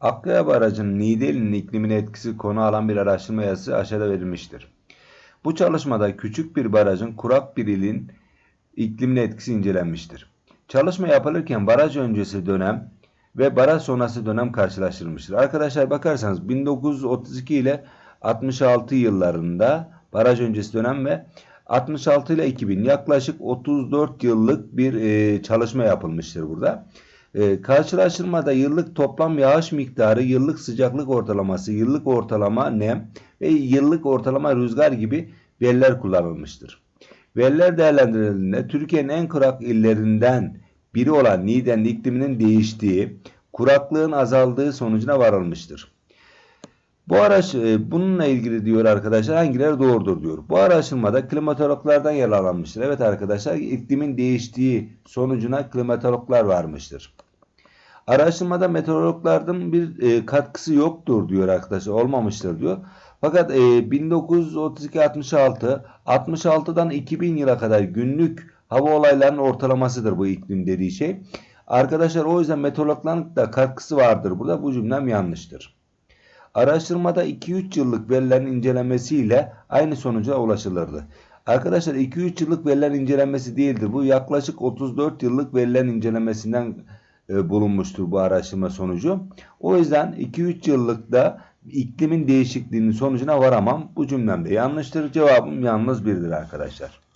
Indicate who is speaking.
Speaker 1: Akkaya Barajı'nın Niğde'nin iklimine etkisi konu alan bir araştırma yazısı aşağıda verilmiştir. Bu çalışmada küçük bir barajın kurak bir ilin iklimine etkisi incelenmiştir. Çalışma yapılırken baraj öncesi dönem ve baraj sonrası dönem karşılaştırılmıştır. Arkadaşlar bakarsanız 1932 ile 66 yıllarında baraj öncesi dönem ve 66 ile 2000 yaklaşık 34 yıllık bir e, çalışma yapılmıştır burada. E, karşılaştırmada yıllık toplam yağış miktarı, yıllık sıcaklık ortalaması, yıllık ortalama nem ve yıllık ortalama rüzgar gibi veriler kullanılmıştır. Veriler değerlendirildiğinde Türkiye'nin en kurak illerinden biri olan Niğde'nin ikliminin değiştiği, kuraklığın azaldığı sonucuna varılmıştır. Bu araç e, bununla ilgili diyor arkadaşlar hangileri doğrudur diyor. Bu araştırmada klimatologlardan yararlanmıştır. Evet arkadaşlar iklimin değiştiği sonucuna klimatologlar varmıştır. Araştırmada meteorologların bir e, katkısı yoktur diyor arkadaşlar. Olmamıştır diyor. Fakat e, 1932-66 66'dan 2000 yıla kadar günlük hava olaylarının ortalamasıdır bu iklim dediği şey. Arkadaşlar o yüzden meteorologların da katkısı vardır burada. Bu cümlem yanlıştır. Araştırmada 2-3 yıllık verilerin incelemesiyle aynı sonuca ulaşılırdı. Arkadaşlar 2-3 yıllık verilerin incelenmesi değildir. Bu yaklaşık 34 yıllık verilerin incelemesinden e, bulunmuştur bu araştırma sonucu. O yüzden 2-3 yıllıkta iklimin değişikliğinin sonucuna varamam. Bu cümlemde yanlıştır. Cevabım yalnız birdir arkadaşlar.